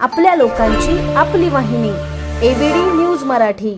आपल्या लोकांची आपली वाहिनी एबीडी न्यूज मराठी.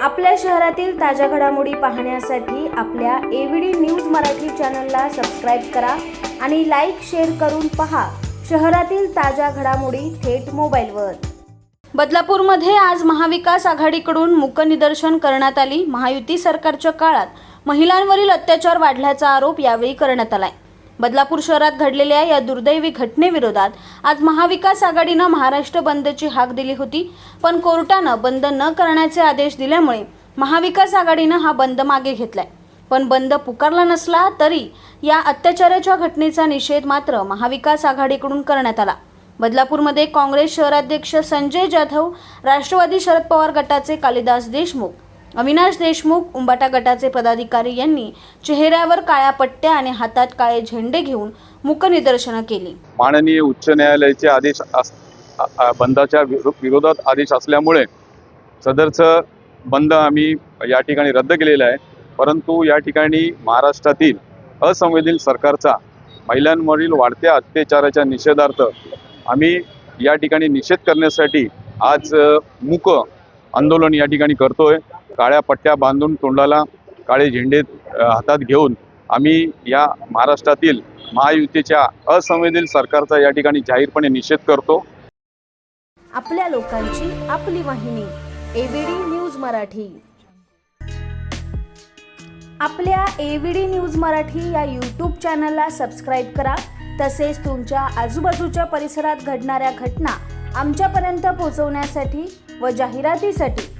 आपल्या शहरातील ताज्या घडामोडी पाहण्यासाठी आपल्या एबीडी न्यूज मराठी चॅनलला सबस्क्राईब करा आणि लाईक शेअर करून पहा शहरातील ताज्या घडामोडी थेट मोबाईलवर. बदलापूरमध्ये आज महाविकास आघाडीकडून मूकनिदर्शन करण्यात आली. महायुती सरकारच्या काळात महिलांवरील अत्याचार वाढल्याचा आरोप यावेळी करण्यात आलाय. बदलापूर शहरात घडलेल्या या दुर्दैवी घटनेविरोधात आज महाविकास आघाडीनं महाराष्ट्र बंदची हाक दिली होती. पण कोर्टानं बंद न करण्याचे आदेश दिल्यामुळे महाविकास आघाडीनं हा बंद मागे घेतलाय. पण बंद पुकारला नसला तरी या अत्याचाराच्या घटनेचा निषेध मात्र महाविकास आघाडीकडून करण्यात आला. बदलापूरमध्ये काँग्रेस शहराध्यक्ष संजय जाधव राष्ट्रवादी शरद पवार गटाचे कालिदास देशमुख अविनाश देशमुख उंबाटा गटाचे पदाधिकारी यांनी चेहऱ्यावर काळ्या पट्ट्या आणि हातात काळे झेंडे घेऊन मुकनिदर्शनं केली. माननीय उच्च न्यायालयाचे आदेश अस- बंदाच्या विरोधात आदेश असल्यामुळे सदरचं बंद आम्ही या ठिकाणी रद्द केलेलं आहे. परंतु या ठिकाणी महाराष्ट्रातील असंवेदनशील सरकारचा महिलांवरील वाढत्या अत्याचाराच्या निषेधार्थ आम्ही या ठिकाणी निषेध करण्यासाठी आज मूक आंदोलन या ठिकाणी करतोय. काळ्या पट्ट्या बांधून तोंडाला काळे झेंडे हातात घेऊन आम्ही या महाराष्ट्रातील महायुतीच्या असंवेदनशील सरकारचा या ठिकाणी जाहीरपणे निषेध करतो. आपल्या लोकांची आपली वाहिनी एबीडी न्यूज मराठी. आपल्या एबीडी न्यूज मराठी या यूट्यूब चॅनलला सबस्क्राईब करा. तसेच तुमच्या आजूबाजूच्या परिसरात घडणाऱ्या घटना आमच्यापर्यंत पोहोचवण्यासाठी व जाहिरातीसाठी